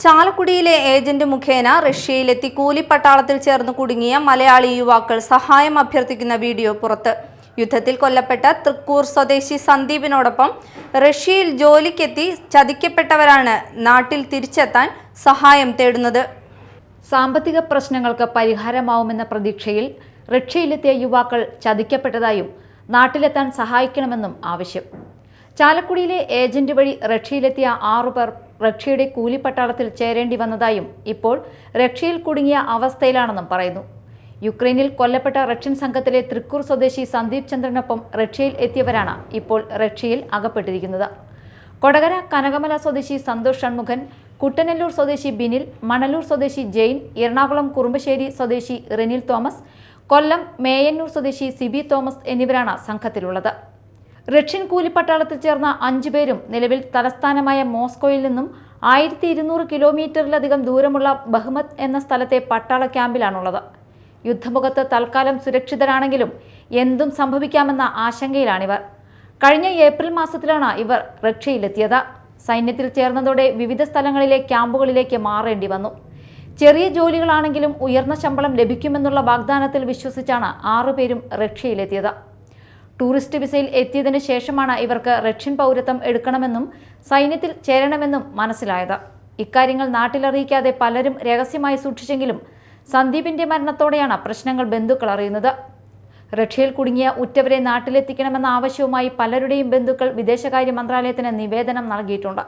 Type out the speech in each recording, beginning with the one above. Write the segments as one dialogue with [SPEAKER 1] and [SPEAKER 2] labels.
[SPEAKER 1] ചാലക്കുടിയിലെ ഏജന്റ് മുഖേന റഷ്യയിലെത്തി കൂലിപ്പട്ടാളത്തിൽ ചേർന്ന് കുടുങ്ങിയ മലയാളി യുവാക്കൾ സഹായം അഭ്യർത്ഥിക്കുന്ന വീഡിയോ പുറത്ത്. യുദ്ധത്തിൽ കൊല്ലപ്പെട്ട തൃക്കൂർ സ്വദേശി സന്ദീപിനോടൊപ്പം റഷ്യയിൽ ജോലിക്കെത്തി ചതിക്കപ്പെട്ടവരാണ് നാട്ടിൽ തിരിച്ചെത്താൻ സഹായം തേടുന്നത്.
[SPEAKER 2] സാമ്പത്തിക പ്രശ്നങ്ങൾക്ക് പരിഹാരമാവുമെന്ന പ്രതീക്ഷയിൽ റഷ്യയിലെത്തിയ യുവാക്കൾ ചതിക്കപ്പെട്ടതായും നാട്ടിലെത്താൻ സഹായിക്കണമെന്നും ആവശ്യം. ചാലക്കുടിയിലെ ഏജന്റ് വഴി റഷ്യയിലെത്തിയ ആറുപേർ റഷ്യയുടെ കൂലിപ്പട്ടാളത്തിൽ ചേരേണ്ടി വന്നതായും ഇപ്പോൾ റഷ്യയിൽ കുടുങ്ങിയ അവസ്ഥയിലാണെന്നും പറയുന്നു. യുക്രൈനിൽ കൊല്ലപ്പെട്ട റഷ്യൻ സംഘത്തിലെ തൃക്കൂർ സ്വദേശി സന്ദീപ് ചന്ദ്രനൊപ്പം റഷ്യയിൽ എത്തിയവരാണ് ഇപ്പോൾ റഷ്യയിൽ അകപ്പെട്ടിരിക്കുന്നത്. കൊടകര കനകമല സ്വദേശി സന്തോഷ് ഷൺമുഖൻ കുട്ടനെല്ലൂർ സ്വദേശി ബിനിൽ മണലൂർ സ്വദേശി ജെയിൻ എറണാകുളം കുറുമ്പശ്ശേരി സ്വദേശി റെനിൽ തോമസ് കൊല്ലം മേയന്നൂർ സ്വദേശി സിബി തോമസ് എന്നിവരാണ് സംഘത്തിലുള്ളത്. റഷ്യൻ കൂലിപ്പട്ടാളത്തിൽ ചേർന്ന അഞ്ചുപേരും നിലവിൽ തലസ്ഥാനമായ മോസ്കോയിൽ നിന്നും ആയിരത്തി ഇരുന്നൂറ് കിലോമീറ്ററിലധികം ദൂരമുള്ള ബഹ്മത് എന്ന സ്ഥലത്തെ പട്ടാള ക്യാമ്പിലാണുള്ളത്. യുദ്ധമുഖത്ത് തൽക്കാലം സുരക്ഷിതരാണെങ്കിലും എന്തും സംഭവിക്കാമെന്ന ആശങ്കയിലാണിവർ. കഴിഞ്ഞ ഏപ്രിൽ മാസത്തിലാണ് ഇവർ റഷ്യയിലെത്തിയത്. സൈന്യത്തിൽ ചേർന്നതോടെ വിവിധ സ്ഥലങ്ങളിലെ ക്യാമ്പുകളിലേക്ക് മാറേണ്ടി വന്നു. ചെറിയ ജോലികളാണെങ്കിലും ഉയർന്ന ശമ്പളം ലഭിക്കുമെന്നുള്ള വാഗ്ദാനത്തിൽ വിശ്വസിച്ചാണ് ആറുപേരും റഷ്യയിലെത്തിയത്. ടൂറിസ്റ്റ് വിസയിൽ എത്തിയതിനു ശേഷമാണ് ഇവർക്ക് റഷ്യൻ പൗരത്വം എടുക്കണമെന്നും സൈന്യത്തിൽ ചേരണമെന്നും മനസ്സിലായത്. ഇക്കാര്യങ്ങൾ നാട്ടിലറിയിക്കാതെ പലരും രഹസ്യമായി സൂക്ഷിച്ചെങ്കിലും സന്ദീപിന്റെ മരണത്തോടെയാണ് പ്രശ്നങ്ങൾ ബന്ധുക്കൾ അറിയുന്നത്. റഷ്യയിൽ കുടുങ്ങിയ ഉറ്റവരെ നാട്ടിലെത്തിക്കണമെന്ന ആവശ്യവുമായി പലരുടെയും ബന്ധുക്കൾ വിദേശകാര്യ മന്ത്രാലയത്തിന് നിവേദനം നൽകിയിട്ടുണ്ട്.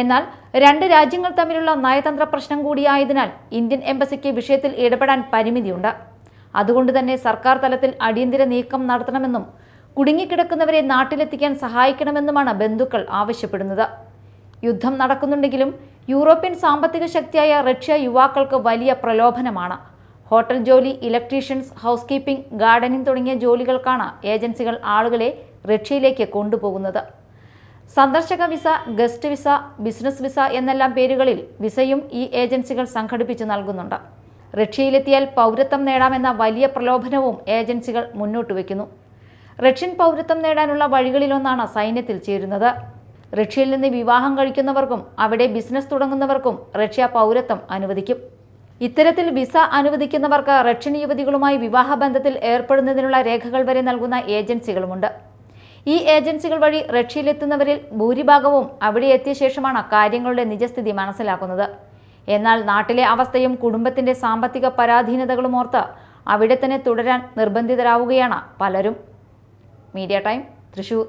[SPEAKER 2] എന്നാൽ രണ്ട് രാജ്യങ്ങൾ തമ്മിലുള്ള നയതന്ത്ര പ്രശ്നം കൂടിയായതിനാൽ ഇന്ത്യൻ എംബസിക്ക് വിഷയത്തിൽ ഇടപെടാൻ പരിമിതിയുണ്ട്. അതുകൊണ്ട് തന്നെ സർക്കാർ തലത്തിൽ അടിയന്തര നീക്കം നടത്തണമെന്നും കുടുങ്ങിക്കിടക്കുന്നവരെ നാട്ടിലെത്തിക്കാൻ സഹായിക്കണമെന്നുമാണ് ബന്ധുക്കൾ ആവശ്യപ്പെടുന്നത്. യുദ്ധം നടക്കുന്നുണ്ടെങ്കിലും യൂറോപ്യൻ സാമ്പത്തിക ശക്തിയായ റഷ്യ യുവാക്കൾക്ക് വലിയ പ്രലോഭനമാണ്. ഹോട്ടൽ ജോലി ഇലക്ട്രീഷ്യൻസ് ഹൗസ് കീപ്പിംഗ് ഗാർഡനിംഗ് തുടങ്ങിയ ജോലികൾക്കാണ് ഏജൻസികൾ ആളുകളെ റഷ്യയിലേക്ക് കൊണ്ടുപോകുന്നത്. സന്ദർശക visa guest visa business visa എന്നെല്ലാം പേരുകളിൽ വിസയും ഈ ഏജൻസികൾ സംഘടിപ്പിച്ചു നൽകുന്നുണ്ട്. റഷ്യയിലെത്തിയാൽ പൗരത്വം നേടാമെന്ന വലിയ പ്രലോഭനവും ഏജൻസികൾ മുന്നോട്ട് വയ്ക്കുന്നു. റഷ്യൻ പൗരത്വം നേടാനുള്ള വഴികളിലൊന്നാണ് സൈന്യത്തിൽ ചേരുന്നത്. റഷ്യയിൽ നിന്ന് വിവാഹം കഴിക്കുന്നവർക്കും അവിടെ ബിസിനസ് തുടങ്ങുന്നവർക്കും റഷ്യ പൗരത്വം അനുവദിക്കും. ഇത്തരത്തിൽ വിസ അനുവദിക്കുന്നവർക്ക് റഷ്യൻ യുവതികളുമായി വിവാഹബന്ധത്തിൽ ഏർപ്പെടുന്നതിനുള്ള രേഖകൾ വരെ നൽകുന്ന ഏജൻസികളുമുണ്ട്. ഈ ഏജൻസികൾ വഴി റഷ്യയിലെത്തുന്നവരിൽ ഭൂരിഭാഗവും അവിടെ എത്തിയ ശേഷമാണ് കാര്യങ്ങളുടെ നിജസ്ഥിതി മനസ്സിലാക്കുന്നത്. എന്നാൽ നാട്ടിലെ അവസ്ഥയും കുടുംബത്തിന്റെ സാമ്പത്തിക പരാധീനതകളും ഓർത്ത് അവിടെ തന്നെ തുടരാൻ നിർബന്ധിതരാവുകയാണ് പലരും. Media time Thrissur.